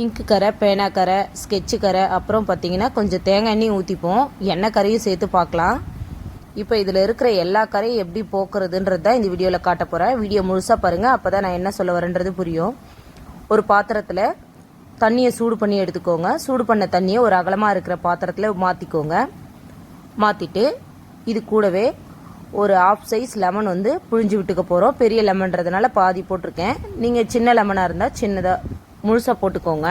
இங்கு கரை பேனா கரை ஸ்கெட்சு கரை அப்புறம் பார்த்தீங்கன்னா கொஞ்சம் தேங்காய் எண்ணெய் ஊற்றிப்போம் எண்ணெய் கரையும் சேர்த்து பார்க்கலாம். இப்போ இதில் இருக்கிற எல்லா கரையும் எப்படி போக்குறதுன்றது தான் இந்த வீடியோவில் காட்ட போகிறேன் வீடியோ முழுசாக பாருங்கள் அப்போ தான் நான் என்ன சொல்ல வரேன்றது புரியும். ஒரு பாத்திரத்தில் தண்ணியை சூடு பண்ணி எடுத்துக்கோங்க. சூடு பண்ண தண்ணியை ஒரு அகலமாக இருக்கிற பாத்திரத்தில் மாற்றிக்கோங்க மாற்றிட்டு இது கூடவே ஒரு ஆஃப் சைஸ் லெமன் வந்து புழிஞ்சு விட்டுக்க போகிறோம் பெரிய லெமன்றதுனால பாதி போட்டிருக்கேன். நீங்கள் சின்ன லெமனாக இருந்தால் சின்னதாக முழுசாக போட்டுக்கோங்க.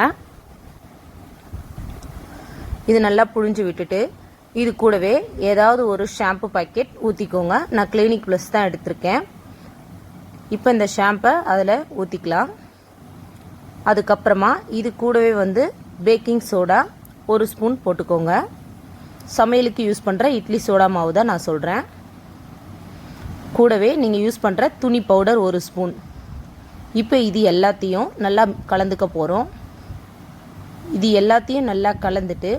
இது நல்லா புழிஞ்சு விட்டுட்டு இது கூடவே ஏதாவது ஒரு ஷாம்பு பாக்கெட் ஊற்றிக்கோங்க நான் கிளினிக் ப்ளஸ் தான் எடுத்திருக்கேன். இப்போ இந்த ஷாம்பை அதில் ஊற்றிக்கலாம் அதுக்கப்புறமா இது கூடவே வந்து பேக்கிங் சோடா ஒரு ஸ்பூன் போட்டுக்கோங்க. சமையலுக்கு யூஸ் பண்ணுற இட்லி சோடா மாவு தான் நான் சொல்கிறேன் கூடவே நீங்கள் யூஸ் பண்ணுற துணி பவுடர் ஒரு ஸ்பூன் இப்போ இது எல்லாத்தையும் நல்லா கலந்துக்க போகிறோம் இது எல்லாத்தையும் நல்லா கலந்துட்டு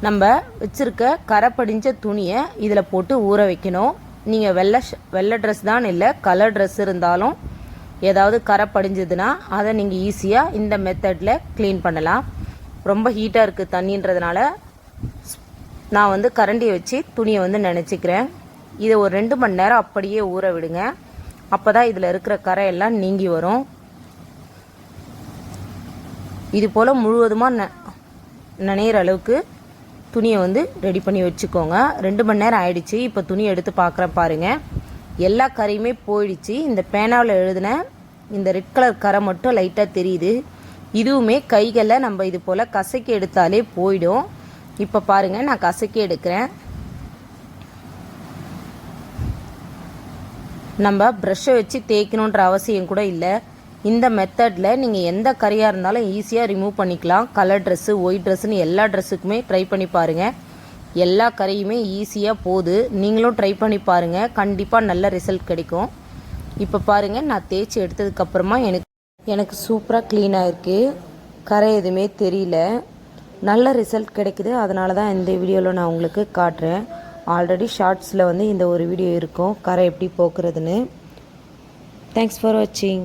நம்ம வச்சுருக்க கரை படிஞ்ச துணியை இதில் போட்டு ஊற வைக்கணும். நீங்கள் வெள்ளை ஷ- வெள்ளை ட்ரெஸ் தான் இல்லை கலர் ட்ரெஸ் இருந்தாலும் ஏதாவது கரை படிஞ்சதுன்னா அதை நீங்கள் ஈஸியாக இந்த மெத்தடில் க்ளீன் பண்ணலாம். ரொம்ப ஹீட்டாக இருக்குது தண்ணின்றதுனால நான் வந்து கரண்டியை வச்சு துணியை வந்து நினச்சிக்கிறேன். இதை ஒரு ரெண்டு மணி நேரம் அப்படியே ஊற விடுங்க. அப்போ தான் இதில் இருக்கிற கரை எல்லாம் நீங்கி வரும். இது போல் முழுவதுமாக ந நனையிற அளவுக்கு துணியை வந்து ரெடி பண்ணி வச்சுக்கோங்க. ரெண்டு மணி நேரம் ஆயிடுச்சு. இப்போ துணி எடுத்து பார்க்குறேன் பாருங்கள் எல்லா கரையுமே போயிடுச்சு. இந்த பேனாவில் எழுதின இந்த ரெட் கலர் கரை மட்டும் லைட்டாக தெரியுது. இதுவுமே கைகளில் நம்ம இது போல் கசக்கி எடுத்தாலே போயிடும். இப்போ பாருங்கள் நான் கசக்கி எடுக்கிறேன். நம்ம ப்ரெஷ்ஷை வச்சு தேய்க்கணுன்ற அவசியம் கூட இல்லை. இந்த மெத்தடில் நீங்கள் எந்த கரையாக இருந்தாலும் ஈஸியாக ரிமூவ் பண்ணிக்கலாம். கலர் ட்ரெஸ்ஸு ஒயிட் ட்ரெஸ்ஸுன்னு எல்லா ட்ரெஸ்ஸுக்குமே ட்ரை பண்ணி பாருங்கள் எல்லா கரையுமே ஈஸியாக போகுது. நீங்களும் ட்ரை பண்ணி பாருங்கள் கண்டிப்பாக நல்ல ரிசல்ட் கிடைக்கும். இப்போ பாருங்கள் நான் தேய்ச்சி எடுத்ததுக்கப்புறமா எனக்கு எனக்கு சூப்பராக க்ளீனாக இருக்குது கரை எதுவுமே தெரியல. நல்ல ரிசல்ட் கிடைக்குது. அதனால தான் இந்த வீடியோவில் நான் உங்களுக்கு காட்டுறேன். ஆல்ரெடி ஷார்ட்ஸில் வந்து இந்த ஒரு வீடியோ இருக்கும். கரை எப்படி போக்குறதுன்னு. தேங்க்ஸ் ஃபார் வாட்சிங்